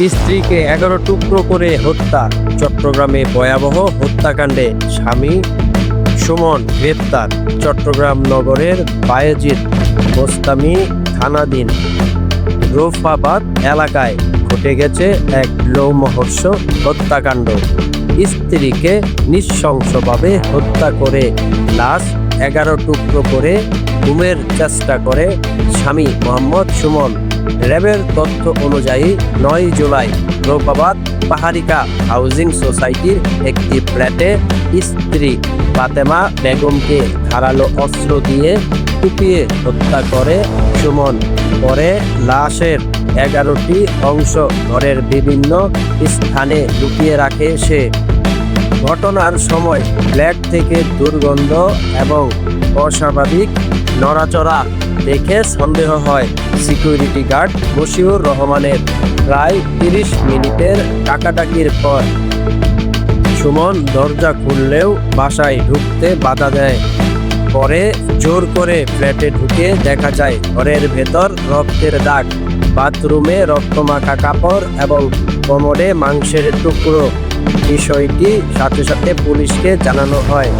স্ত্রীকে এগারো টুকরো করে হত্যা, চট্টগ্রামে ভয়াবহ হত্যাকাণ্ডে স্বামী সুমন গ্রেপ্তার, চট্টগ্রাম নগরের বায়েজিদ মোস্তামি থানাধীন রৌফাবাদ এলাকায় ঘটে গেছে এক লৌমহর্ষ হত্যাকাণ্ড। স্ত্রীকে নৃশংসভাবে হত্যা করে লাশ এগারো টুকরো করে ঘুমের চেষ্টা করে স্বামী মোহাম্মদ সুমন র্যাবের তথ্য অনুযায়ী নয় জুলাই রৌপাবাদ পাহাড়িকা হাউজিং সোসাইটির একটি ফ্ল্যাটে স্ত্রী ফাতেমা বেগমকে ধারালো অস্ত্র দিয়ে কুপিয়ে হত্যা করে সুমন। পরে লাশের এগারোটি অংশ ঘরের বিভিন্ন স্থানে লুকিয়ে রাখে সে। ঘটনার সময় ফ্ল্যাট থেকে দুর্গন্ধ এবং অস্বাভাবিক নড়াচড়া দেখে সন্দেহ হয় সিকিউরিটি গার্ড মশিউর রহমানের। প্রায় তিরিশ মিনিটের টাকাটাকির পর সুমন দরজা খুললেও বাসায় ঢুকতে বাধা দেয়। পরে জোর করে ফ্ল্যাটে ঢুকে দেখা যায় ঘরের ভেতর রক্তের দাগ, বাথরুমে রক্তমাখা কাপড় এবং কোমরে মাংসের টুকরো। বিষয়টি সাথে সাথে পুলিশকে জানানো হয়।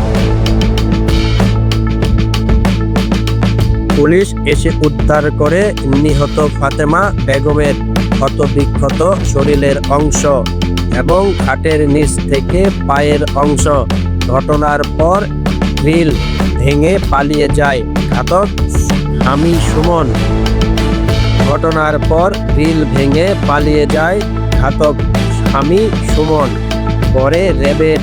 পুলিশ এসে উদ্ধার করে নিহত ফাতেমা বেগমের ক্ষতবিক্ষত শরীরের অংশ এবং খাটের নিচ থেকে পায়ের অংশ। ঘটনার পর গ্রিল ভেঙে পালিয়ে যায় ঘাতক আমি সুমন। ঘটনার পর গ্রিল ভেঙে পালিয়ে যায় ঘাতক স্বামী সুমন। পরে র্যাবের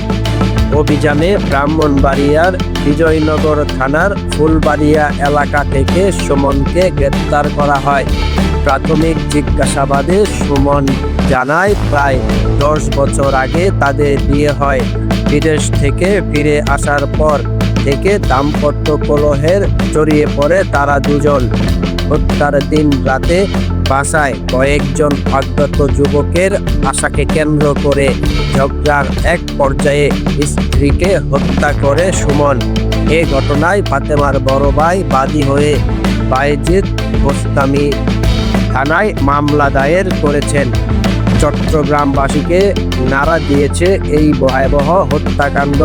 অভিযানে ব্রাহ্মণবাড়িয়ার বিজয়নগর থানার ফুলবাড়িয়া এলাকা থেকে সুমনকে গ্রেপ্তার করা হয়। প্রাথমিক জিজ্ঞাসাবাদে সুমন জানায়, প্রায় দশ বছর আগে তাদের বিয়ে হয়। বিদেশ থেকে ফিরে আসার পর থেকে দাম্পত্য কলহের জড়িয়ে পড়ে তারা দুজন। হত্যার দিন রাতে বাসায় কয়েকজন অজ্ঞাত যুবকের আশাকে কেন্দ্র করে ঝগড়ার এক পর্যায়ে স্ত্রীকে হত্যা করে সুমন। এ ঘটনায় ফাতেমার বড় ভাই বাদী হয়ে বাইজিদ গোস্তামি থানায় মামলা দায়ের করেছেন। চট্টগ্রামবাসীকে নাড়া দিয়েছে এই ভয়াবহ হত্যাকাণ্ড।